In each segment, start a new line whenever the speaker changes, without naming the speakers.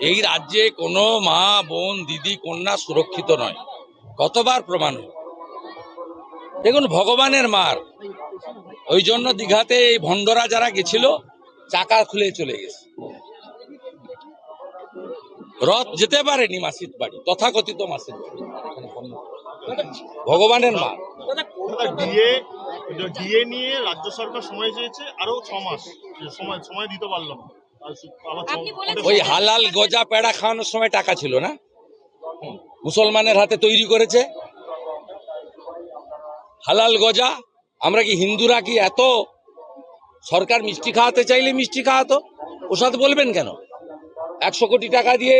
এই রাজ্যে কোনো মা বোন দিদি কন্যা সুরক্ষিত নয়। কতবার প্রমাণ দেখুন ভগবানের মার। ওই জন্য দীঘাতে এই ভণ্ডরা যারা গেছিল চাকা খুলে চলে গেছে। রথ যেতে পারেনি মাসির বাড়ি তথাকথিত মাসির বাড়ি। ভগবানের মা।
ডিএ নিয়ে রাজ্য সরকার সময় চেয়েছে আরও ছ মাস সময় সময় দিতে পারল
ওই হালাল গজা পেড়া খাওয়ানোর সময় টাকা ছিল না? মুসলমানের হাতে তৈরি করেছে। হালাল গজা আমরা কি হিন্দুরা কি এত সরকার মিষ্টি খাওয়াতে চাইলে মিষ্টি খাওয়াতো? ওসাদ বলবেন কেন? একশো কোটি টাকা দিয়ে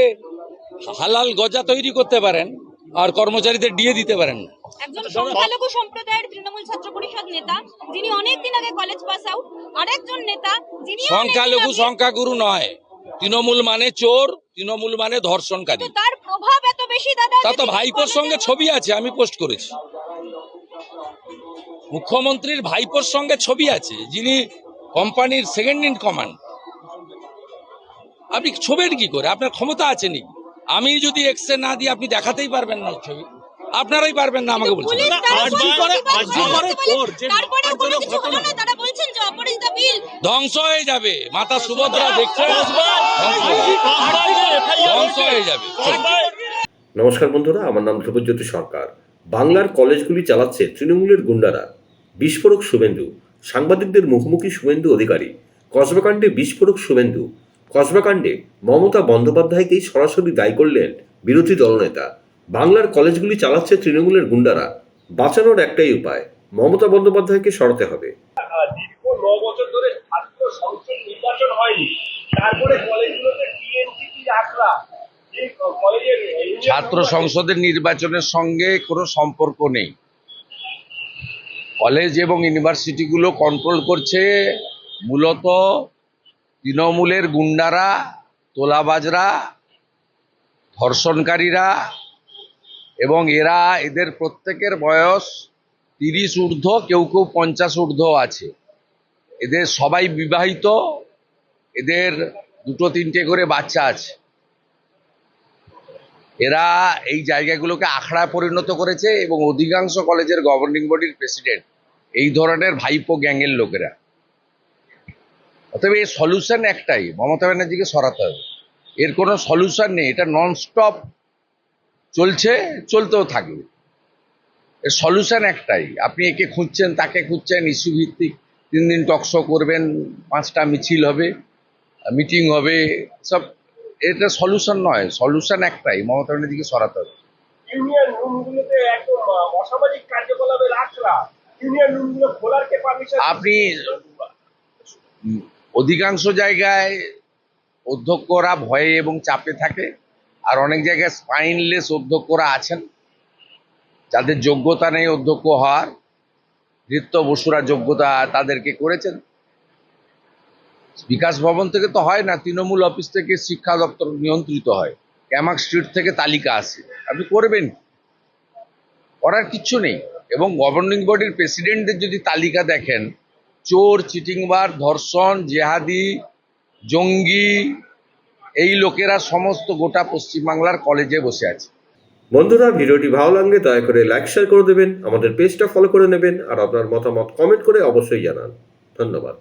হালাল গজা তৈরি করতে পারেন। আর কর্মচারীদের দিয়ে দিতে পারেন না।
একজন সংখ্যালঘু সম্প্রদায়ের তৃণমূল ছাত্র পরিষদ নেতা যিনি আগে কলেজ পাস আউট আরেকজন নেতা যিনি
সংখ্যালঘু সংখ্যাগুরু নয়। তৃণমূল মানে চোর তৃণমূল মানে ধর্ষণকারী।
তার প্রভাব এত বেশি দাদা
তা তো ভাইপোর সঙ্গে ছবি আছে আমি পোস্ট করেছি। মুখ্যমন্ত্রীর ভাইপোর সঙ্গে ছবি আছে যিনি কোম্পানির সেকেন্ড ইন কমান্ড আপনি ছবির কি করে? আপনার ক্ষমতা আছে নাকি? আমি যদি এক্সরে না দিই আপনি দেখাতেই পারবেন না ছবি। আপনারাই পারবেন না আমাকে বলছেন। ধ্বংস হয়ে যাবে। মাতা সুভদ্রা হয়ে যাবে। ধ্বংস হয়ে যাবে।
নমস্কার বন্ধুরা আমার নাম ধ্রুবজ্যোতি সরকার। বাংলার কলেজগুলি চালাচ্ছে তৃণমূলের গুন্ডারা। বিস্ফোরক শুভেন্দু সাংবাদিকদের মুখোমুখি শুভেন্দু অধিকারী। কসবাকাণ্ডে বিস্ফোরক শুভেন্দু কসবাকাণ্ডে মমতা বন্দ্যোপাধ্যায়কেই সরাসরি দায়ী করলেন বিরোধী দলনেতা। বাংলার কলেজগুলি চালাচ্ছে তৃণমূলের গুন্ডারা। বাঁচানোর একটাই উপায় মমতা বন্দ্যোপাধ্যায়কে সরাতে হবে।
দীর্ঘ ন বছর ধরে ছাত্র সংসদ নির্বাচন হয়নি। তারপরে কলেজগুলোতে টিএনসিপি আখড়া।
ছাত্র সংসদের নির্বাচনের সঙ্গে কোনো সম্পর্ক নেই। কলেজ এবং ইউনিভার্সিটিগুলো কন্ট্রোল করছে। মূলত তৃণমূলের গুন্ডারা, তোলাবাজরা, ধর্ষণকারীরা এবং এরা এদের প্রত্যেকের বয়স তিরিশ ঊর্ধ্ব, কেউ কেউ পঞ্চাশ ঊর্ধ্ব আছে। এদের সবাই বিবাহিত, এদের দুটো তিনটে করে বাচ্চা আছে। এরা এই জায়গাগুলোকে আখড়ায় পরিণত করেছে এবং অধিকাংশ কলেজের গভর্নিং বডির প্রেসিডেন্ট এই ধরনের ভাইপো গ্যাংয়ের লোকেরা। অতএব এর সলিউশন একটাই মমতা ব্যানার্জিকে সরাতে হবে। এর কোনো সলিউশন নেই এটা ননস্টপ চলছে চলতেও থাকবে। এর সলিউশন একটাই আপনি একে খুঁজছেন তাকে খুঁজছেন ইস্যু ভিত্তিক তিন দিন টকশো করবেন পাঁচটা মিছিল হবে মিটিং হবে সব এটা সলিউশন নয় সলিউশন একটাই মমতা ব্যানার্জিকে সরাতে হবে।
ইউনিয়ন রুমগুলোতে একদম অসামাজিক কার্যকলাপের আখড়া ইউনিয়ন রুমগুলো খোলার কে পারমিশন
আপনি অধিকাংশ জায়গায় অধ্যক্ষরা ভয়ে এবং চাপে থাকে, আর অনেক জায়গায় স্পাইনলেস অধ্যক্ষরা আছেন। যাদের যোগ্যতা নেই অধ্যক্ষ হওয়ার, নৃত্য বসুরা যোগ্যতা তাদেরকে করেছেন। বিকাশ ভবন থেকে তো হয় না, তৃণমূল অফিস থেকে শিক্ষা দপ্তর নিয়ন্ত্রিত হয়। ক্যামাক স্ট্রিট থেকে তালিকা আসে। আপনি করবেন করার কিচ্ছু নেই। এবং গভর্নিং বডির প্রেসিডেন্টদের যদি তালিকা দেখেন চোর চিটিংবার ধর্ষণ, জেহাদি, জঙ্গি, এই লোকেরা সমস্ত গোটা পশ্চিমবাংলার কলেজে বসে আছে।
বন্ধুরা, ভিডিওটি ভালো লাগলে দয়া করে লাইক শেয়ার করে দেবেন, আমাদের পেজটা ফলো করে নেবেন, আর আপনার মতামত কমেন্ট করে অবশ্যই জানান। ধন্যবাদ।